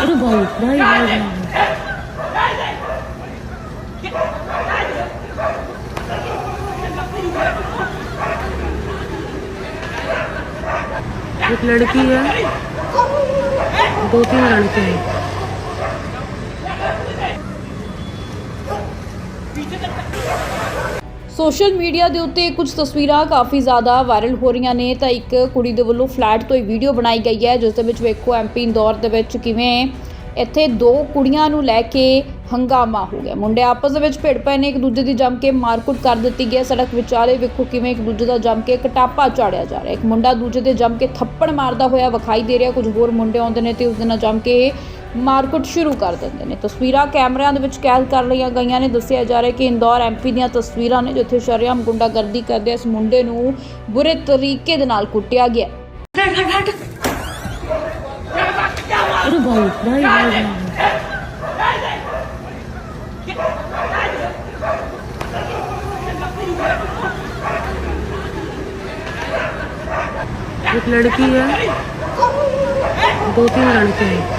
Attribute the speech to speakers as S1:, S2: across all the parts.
S1: अरे भाई भाई भाई एक लड़की है दो तीन लड़के हैं।
S2: ਸੋਸ਼ਲ ਮੀਡੀਆ ਦੇ ਉੱਤੇ ਕੁਝ ਤਸਵੀਰਾਂ ਕਾਫੀ ਜ਼ਿਆਦਾ ਵਾਇਰਲ ਹੋ ਰਹੀਆਂ ਨੇ। ਤਾਂ ਇੱਕ ਕੁੜੀ ਦੇ ਵੱਲੋਂ ਫਲੈਟ ਤੋਂ ਇਹ ਵੀਡੀਓ ਬਣਾਈ ਗਈ ਹੈ, ਜਿਸ ਦੇ ਵਿੱਚ ਵੇਖੋ ਐਮਪੀ ਇੰਦੌਰ ਦੇ ਵਿੱਚ ਕਿਵੇਂ ਇੱਥੇ ਦੋ ਕੁੜੀਆਂ ਨੂੰ ਲੈ ਕੇ ਹੰਗਾਮਾ ਹੋ ਗਿਆ। ਮੁੰਡੇ ਆਪਸ ਦੇ ਵਿੱਚ ਭਿੜ ਪਏ ਨੇ, ਇੱਕ ਦੂਜੇ ਦੀ ਜੰਮ ਕੇ ਮਾਰਕੁੱਟ ਕਰ ਦਿੱਤੀ ਗਈ ਹੈ। ਸੜਕ ਵਿਚਾਲੇ ਵੇਖੋ ਕਿਵੇਂ ਇੱਕ ਦੂਜੇ ਦਾ ਜੰਮ ਕੇ ਕਟਾਪਾ ਚਾੜਿਆ ਜਾ ਰਿਹਾ ਇੱਕ ਮੁੰਡਾ ਦੂਜੇ ਦੇ ਜੰਮ ਕੇ ਥੱਪੜ ਮਾਰਦਾ ਹੋਇਆ ਵਿਖਾਈ ਦੇ ਰਿਹਾ। ਕੁਝ ਹੋਰ ਮੁੰਡੇ ਆਉਂਦੇ ਨੇ ਤੇ ਉਸ ਦੇ ਨਾਲ ਜੰਮ ਕੇ ਮਾਰਕੁੱਟ ਸ਼ੁਰੂ ਕਰ ਦਿੰਦੇ ਨੇ ਤਸਵੀਰਾਂ ਕੈਮਰਿਆਂ ਦੇ ਵਿੱਚ ਕੈਦ ਕਰ ਲਈਆਂ ਗਈਆਂ ਨੇ ਦੱਸਿਆ ਜਾ ਰਿਹਾ ਕਿ ਇੰਦੌਰ ਐਮਪੀ ਦੀਆਂ ਤਸਵੀਰਾਂ ਨੇ ਜਿੱਥੇ ਸ਼ਰੇਆਮ ਗੁੰਡਾਗਰਦੀ ਕਰਦੇ ਇਸ ਮੁੰਡੇ ਨੂੰ ਬੁਰੇ ਤਰੀਕੇ ਦੇ ਨਾਲ ਕੁੱਟਿਆ ਗਿਆ
S1: हट हट हट अरे भाई भाई भाई भाई एक लड़की है दो तीन लड़के हैं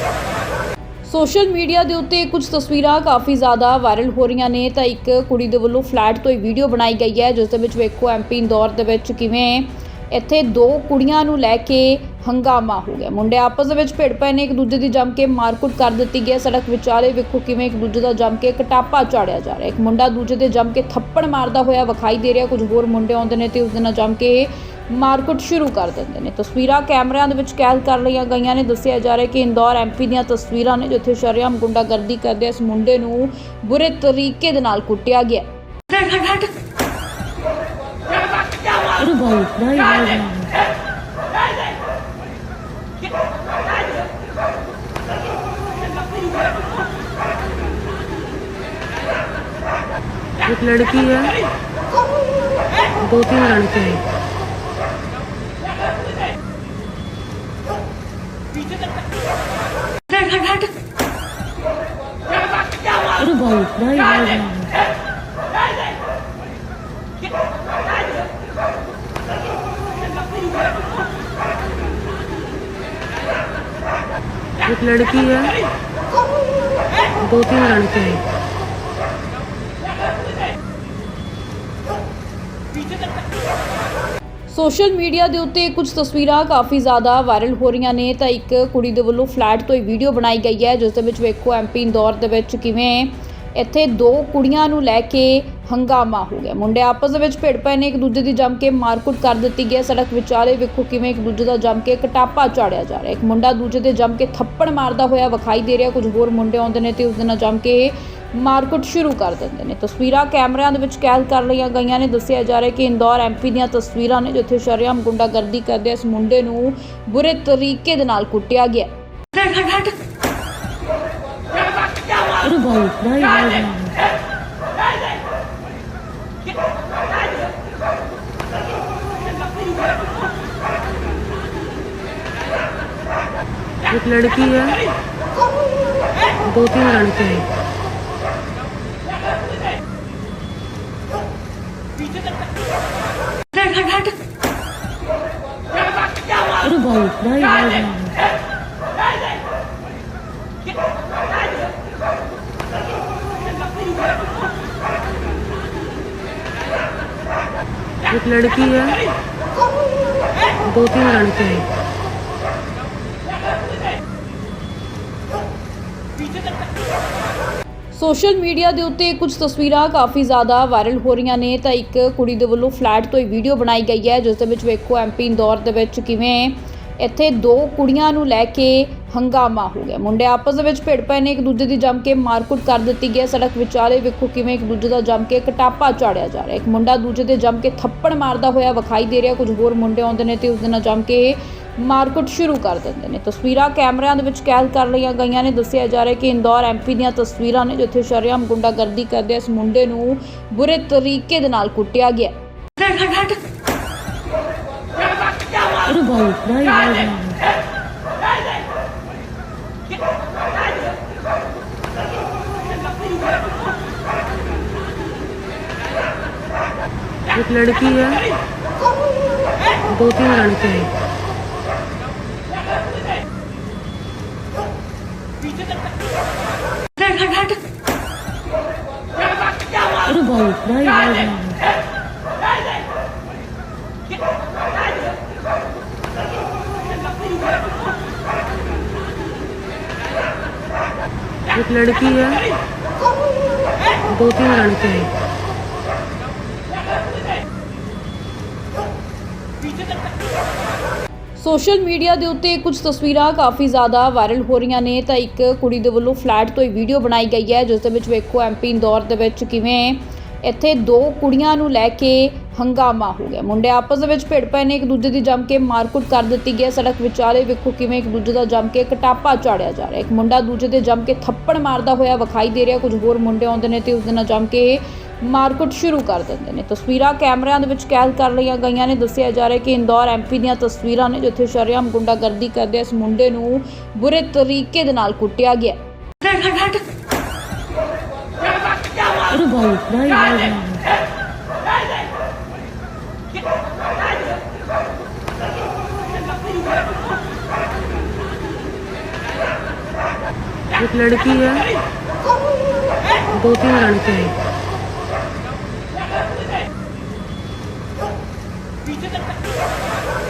S2: ਸੋਸ਼ਲ ਮੀਡੀਆ ਦੇ ਉੱਤੇ ਕੁਝ ਤਸਵੀਰਾਂ ਕਾਫੀ ਜ਼ਿਆਦਾ ਵਾਇਰਲ ਹੋ ਰਹੀਆਂ ਨੇ। ਤਾਂ ਇੱਕ ਕੁੜੀ ਦੇ ਵੱਲੋਂ ਫਲੈਟ ਤੋਂ ਇੱਕ ਵੀਡੀਓ ਬਣਾਈ ਗਈ ਹੈ, ਜਿਸ ਦੇ ਵਿੱਚ ਵੇਖੋ ਐਮਪੀ ਇੰਦੌਰ ਦੇ ਵਿੱਚ ਕਿਵੇਂ ਇੱਥੇ ਦੋ ਕੁੜੀਆਂ ਨੂੰ ਲੈ ਕੇ ਹੰਗਾਮਾ ਹੋ ਗਿਆ। ਮੁੰਡੇ ਆਪਸ ਦੇ ਵਿੱਚ ਭਿੜ ਪਏ ਨੇ, ਇੱਕ ਦੂਜੇ ਦੀ ਜੰਮ ਕੇ ਮਾਰਕੁੱਟ ਕਰ ਦਿੱਤੀ ਗਈ ਸੜਕ ਵਿਚਾਲੇ ਵੇਖੋ ਕਿਵੇਂ ਇੱਕ ਦੂਜੇ ਦਾ ਜੰਮ ਕੇ ਕਟਾਪਾ ਚਾੜਿਆ ਜਾ ਰਿਹਾ ਇੱਕ ਮੁੰਡਾ ਦੂਜੇ ਦੇ ਜੰਮ ਕੇ ਥੱਪੜ ਮਾਰਦਾ ਹੋਇਆ ਵਿਖਾਈ ਦੇ ਰਿਹਾ। ਕੁਝ ਹੋਰ ਮੁੰਡੇ ਆਉਂਦੇ ਨੇ ਤੇ ਉਸ ਦੇ ਨਾਲ ਜੰਮ ਕੇ ਮਾਰਕੁੱਟ ਸ਼ੁਰੂ ਕਰ ਦਿੰਦੇ ਨੇ ਤਸਵੀਰਾਂ ਕੈਮਰਿਆਂ ਦੇ ਵਿੱਚ ਕੈਦ ਕਰ ਲਈਆਂ ਗਈਆਂ ਨੇ ਦੱਸਿਆ ਜਾ ਰਿਹਾ ਕਿ ਇੰਦੌਰ ਐਮਪੀ ਦੀਆਂ ਤਸਵੀਰਾਂ ਨੇ ਜਿੱਥੇ ਸ਼ਰੇਆਮ ਗੁੰਡਾਗਰਦੀ ਕਰਦੇ ਇਸ ਮੁੰਡੇ ਨੂੰ ਬੁਰੇ ਤਰੀਕੇ ਦੇ ਨਾਲ ਕੁੱਟਿਆ ਗਿਆ
S1: हट हट हट अरे भाई भाई भाई भाई एक लड़की है दो तीन लड़के हैं अरे भाई भाई भाई भाई एक लड़की है दो तीन लड़के हैं
S2: ਸੋਸ਼ਲ ਮੀਡੀਆ ਦੇ ਉੱਤੇ ਕੁਝ ਤਸਵੀਰਾਂ ਕਾਫੀ ਜ਼ਿਆਦਾ ਵਾਇਰਲ ਹੋ ਰਹੀਆਂ ਨੇ ਤਾਂ ਇੱਕ ਕੁੜੀ ਦੇ ਵੱਲੋਂ ਫਲੈਟ ਤੋਂ ਇਹ ਵੀਡੀਓ ਬਣਾਈ ਗਈ ਹੈ ਜਿਸ ਦੇ ਵਿੱਚ ਵੇਖੋ ਐਮਪੀ ਇੰਦੌਰ ਦੇ ਵਿੱਚ ਕਿਵੇਂ ਇੱਥੇ ਦੋ ਕੁੜੀਆਂ ਨੂੰ ਲੈ ਕੇ ਹੰਗਾਮਾ ਹੋ ਗਿਆ। ਮੁੰਡੇ ਆਪਸ ਦੇ ਵਿੱਚ ਭਿੜ ਪਏ ਨੇ, ਇੱਕ ਦੂਜੇ ਦੀ ਜੰਮ ਕੇ ਮਾਰਕੁੱਟ ਕਰ ਦਿੱਤੀ ਗਈ ਹੈ। ਸੜਕ ਵਿਚਾਲੇ ਵੇਖੋ ਕਿਵੇਂ ਇੱਕ ਦੂਜੇ ਦਾ ਜੰਮ ਕੇ ਕਟਾਪਾ ਚਾੜਿਆ ਜਾ ਰਿਹਾ ਇੱਕ ਮੁੰਡਾ ਦੂਜੇ ਦੇ ਜੰਮ ਕੇ ਥੱਪੜ ਮਾਰਦਾ ਹੋਇਆ ਵਿਖਾਈ ਦੇ ਰਿਹਾ। ਕੁਝ ਹੋਰ ਮੁੰਡੇ ਆਉਂਦੇ ਨੇ ਤੇ ਉਸ ਦੇ ਨਾਲ ਜੰਮ ਕੇ ਮਾਰਕੁੱਟ ਸ਼ੁਰੂ ਕਰ ਦਿੰਦੇ ਨੇ। ਤਸਵੀਰਾਂ ਕੈਮਰਿਆਂ ਦੇ ਵਿੱਚ ਕੈਦ ਕਰ ਲਈਆਂ ਗਈਆਂ ਨੇ। ਦੱਸਿਆ ਜਾ ਰਿਹਾ ਕਿ ਇੰਦੌਰ ਐਮਪੀ ਦੀਆਂ ਤਸਵੀਰਾਂ ਨੇ, ਜਿੱਥੇ ਸ਼ਰੇਆਮ ਗੁੰਡਾਗਰਦੀ ਕਰਦੇ ਇਸ ਮੁੰਡੇ ਨੂੰ ਬੁਰੇ ਤਰੀਕੇ ਦੇ ਨਾਲ ਕੁੱਟਿਆ ਗਿਆ।
S1: हट हट हट अरे भाई भाई भाई भाई एक लड़की है दो तीन लड़के हैं हट हट हट अरे भाई भाई भाई भाई एक लड़की है दो तीन लड़के हैं
S2: ਸੋਸ਼ਲ ਮੀਡੀਆ ਦੇ ਉੱਤੇ ਕੁਝ ਤਸਵੀਰਾਂ ਕਾਫੀ ਜ਼ਿਆਦਾ ਵਾਇਰਲ ਹੋ ਰਹੀਆਂ ਨੇ ਤਾਂ ਇੱਕ ਕੁੜੀ ਦੇ ਵੱਲੋਂ ਫਲੈਟ ਤੋਂ ਇਹ ਵੀਡੀਓ ਬਣਾਈ ਗਈ ਹੈ ਜਿਸ ਦੇ ਵਿੱਚ ਵੇਖੋ ਐਮਪੀ ਇੰਦੌਰ ਦੇ ਵਿੱਚ ਕਿਵੇਂ ਇੱਥੇ ਦੋ ਕੁੜੀਆਂ ਨੂੰ ਲੈ ਕੇ ਹੰਗਾਮਾ ਹੋ ਗਿਆ। ਮੁੰਡੇ ਆਪਸ ਦੇ ਵਿੱਚ ਭਿੜ ਪਏ ਨੇ, ਇੱਕ ਦੂਜੇ ਦੀ ਜੰਮ ਕੇ ਮਾਰਕੁੱਟ ਕਰ ਦਿੱਤੀ ਗਈ ਸੜਕ ਵਿਚਾਲੇ ਵੇਖੋ ਕਿਵੇਂ ਇੱਕ ਦੂਜੇ ਦਾ ਜੰਮ ਕੇ ਕਟਾਪਾ ਚਾੜਿਆ ਜਾ ਰਿਹਾ ਇੱਕ ਮੁੰਡਾ ਦੂਜੇ ਦੇ ਜੰਮ ਕੇ ਥੱਪੜ ਮਾਰਦਾ ਹੋਇਆ ਵਿਖਾਈ ਦੇ ਰਿਹਾ। ਕੁਝ ਹੋਰ ਮੁੰਡੇ ਆਉਂਦੇ ਨੇ ਤੇ ਉਸ ਦੇ ਨਾਲ ਜੰਮ ਕੇ ਮਾਰਕੁੱਟ ਸ਼ੁਰੂ ਕਰ ਦਿੰਦੇ ਨੇ। ਤਸਵੀਰਾਂ ਕੈਮਰਿਆਂ ਦੇ ਵਿੱਚ ਕੈਦ ਕਰ ਲਈਆਂ ਗਈਆਂ ਨੇ। ਦੱਸਿਆ ਜਾ ਰਿਹਾ ਕਿ ਇੰਦੌਰ ਐਮਪੀ ਦੀਆਂ ਤਸਵੀਰਾਂ ਨੇ, ਜਿੱਥੇ ਸ਼ਰੇਆਮ ਗੁੰਡਾਗਰਦੀ ਕਰਦੇ ਇਸ ਮੁੰਡੇ ਨੂੰ ਬੁਰੇ ਤਰੀਕੇ ਦੇ ਨਾਲ ਕੁੱਟਿਆ ਗਿਆ
S1: अरे भाई भाई भाई भाई एक लड़की है दो तीन लड़के हैं अरे भाई भाई भाई भाई लड़की है दो तीन लड़के हैं
S2: ਸੋਸ਼ਲ ਮੀਡੀਆ ਦੇ ਉੱਤੇ ਕੁਝ ਤਸਵੀਰਾਂ ਕਾਫੀ ਜ਼ਿਆਦਾ ਵਾਇਰਲ ਹੋ ਰਹੀਆਂ ਨੇ ਤਾਂ ਇੱਕ ਕੁੜੀ ਦੇ ਵੱਲੋਂ ਫਲੈਟ ਤੋਂ ਹੀ ਵੀਡੀਓ ਬਣਾਈ ਗਈ ਹੈ ਜਿਸ ਦੇ ਵਿੱਚ ਵੇਖੋ ਐਮਪੀ ਇੰਦੌਰ ਦੇ ਵਿੱਚ ਕਿਵੇਂ ਇੱਥੇ ਦੋ ਕੁੜੀਆਂ ਨੂੰ ਲੈ ਕੇ ਹੰਗਾਮਾ ਹੋ ਗਿਆ। ਮੁੰਡੇ ਆਪਸ ਦੇ ਵਿੱਚ ਭਿੜ ਪਏ ਨੇ, ਇੱਕ ਦੂਜੇ ਦੀ ਜੰਮ ਕੇ ਮਾਰਕੁੱਟ ਕਰ ਦਿੱਤੀ ਗਈ ਹੈ। ਸੜਕ ਵਿਚਾਲੇ ਵੇਖੋ ਕਿਵੇਂ ਇੱਕ ਦੂਜੇ ਦਾ ਜੰਮ ਕੇ ਕਟਾਪਾ ਚਾੜਿਆ ਜਾ ਰਿਹਾ ਇੱਕ ਮੁੰਡਾ ਦੂਜੇ ਦੇ ਜੰਮ ਕੇ ਥੱਪੜ ਮਾਰਦਾ ਹੋਇਆ ਵਿਖਾਈ ਦੇ ਰਿਹਾ। ਕੁਝ ਹੋਰ ਮੁੰਡੇ ਆਉਂਦੇ ਨੇ ਤੇ ਉਸ ਦੇ ਨਾਲ ਜੰਮ ਕੇ ਮਾਰਕੁੱਟ ਸ਼ੁਰੂ ਕਰ ਦਿੰਦੇ ਨੇ। ਤਸਵੀਰਾਂ ਕੈਮਰਿਆਂ ਦੇ ਵਿੱਚ ਕੈਦ ਕਰ ਲਈਆਂ ਗਈਆਂ ਨੇ। ਦੱਸਿਆ ਜਾ ਰਿਹਾ ਕਿ ਇੰਦੌਰ ਐਮਪੀ ਦੀਆਂ ਤਸਵੀਰਾਂ ਨੇ, ਜਿੱਥੇ ਸ਼ਰੇਆਮ ਗੁੰਡਾਗਰਦੀ ਕਰਦੇ ਇਸ ਮੁੰਡੇ ਨੂੰ ਬੁਰੇ ਤਰੀਕੇ ਦੇ ਨਾਲ ਕੁੱਟਿਆ ਗਿਆ।
S1: अरे भाई भाई भाई भाई एक लड़की है दो तीन लड़के हैं